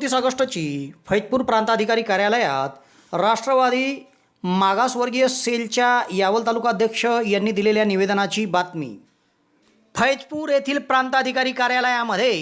एकोणतीस ऑगस्टची फैजपूर प्रांताधिकारी कार्यालयात राष्ट्रवादी मागासवर्गीय सेलच्या यावल तालुकाध्यक्ष यांनी दिलेल्या निवेदनाची बातमी. फैजपूर येथील प्रांताधिकारी कार्यालयामध्ये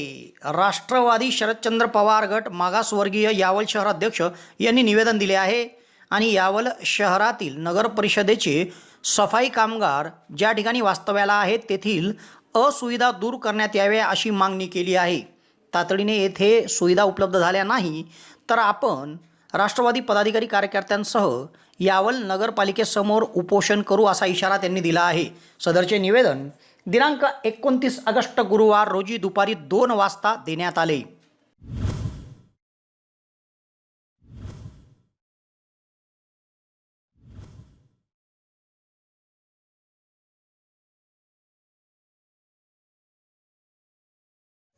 राष्ट्रवादी शरदचंद्र पवार गट मागासवर्गीय यावल शहराध्यक्ष यांनी निवेदन दिले आहे आणि यावल शहरातील नगर परिषदेचे सफाई कामगार ज्या ठिकाणी वास्तव्याला आहेत तेथील असुविधा दूर करण्यात याव्या अशी मागणी केली आहे. तातडीने येथे सुविधा उपलब्ध झाल्या नाही तर आपण राष्ट्रवादी पदाधिकारी कार्यकर्त्यांसह यावल नगरपालिकेसमोर उपोषण करू असा इशारा त्यांनी दिला आहे. सदरचे निवेदन दिनांक एकोणतीस ऑगस्ट गुरुवार रोजी दुपारी दोन वाजता देण्यात आले.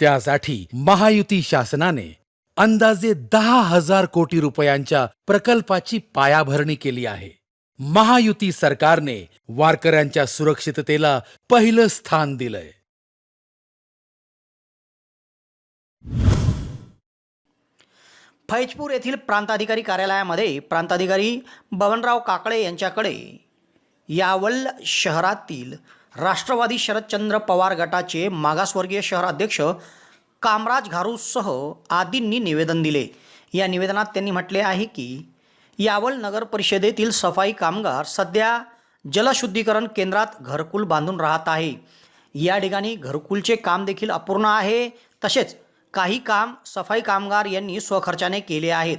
त्यासाठी महायुती शासनाने अंदाजे दहा हजार कोटी रुपयांच्या प्रकल्पाची पायाभरणी केली आहे. महायुती सरकारने वारकऱ्यांच्या सुरक्षिततेला पहिलं स्थान दिलंय. फैजपूर येथील प्रांताधिकारी कार्यालयामध्ये प्रांताधिकारी बबनराव काकळे यांच्याकडे यावल शहरातील राष्ट्रवादी शरदचंद्र पवार गटाचे मागासवर्गीय शहराध्यक्ष कामराज घारूसह आदींनी निवेदन दिले. या निवेदनात त्यांनी म्हटले आहे की यावल नगर परिषदेतील सफाई कामगार सध्या जलशुद्धीकरण केंद्रात घरकुल बांधून राहत आहे. या ठिकाणी घरकुलचे काम देखील अपूर्ण आहे. तसेच काही काम सफाई कामगार यांनी स्वखर्चाने केले आहेत.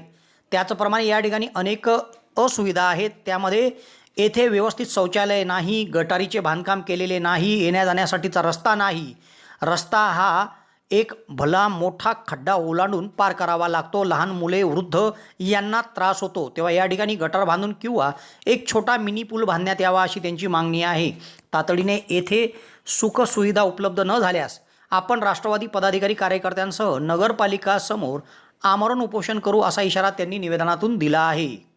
त्याचप्रमाणे या ठिकाणी अनेक असुविधा आहेत. त्यामध्ये येथे व्यवस्थित शौचालय नाही गटारीचे बांधकाम केलेले नाही येण्या जाण्यासाठीचा रस्ता नाही. रस्ता हा एक भला मोठा खड्डा ओलांडून पार करावा लागतो. लहान मुले वृद्ध यांना त्रास होतो. तेव्हा या ठिकाणी गटार बांधून किंवा एक छोटा मिनी पूल बांधण्यात यावा अशी त्यांची मागणी आहे. तातडीने येथे सुखसुविधा उपलब्ध न झाल्यास आपण राष्ट्रवादी पदाधिकारी कार्यकर्त्यांसह नगरपालिकासमोर आमरण उपोषण करू असा इशारा त्यांनी निवेदनातून दिला आहे.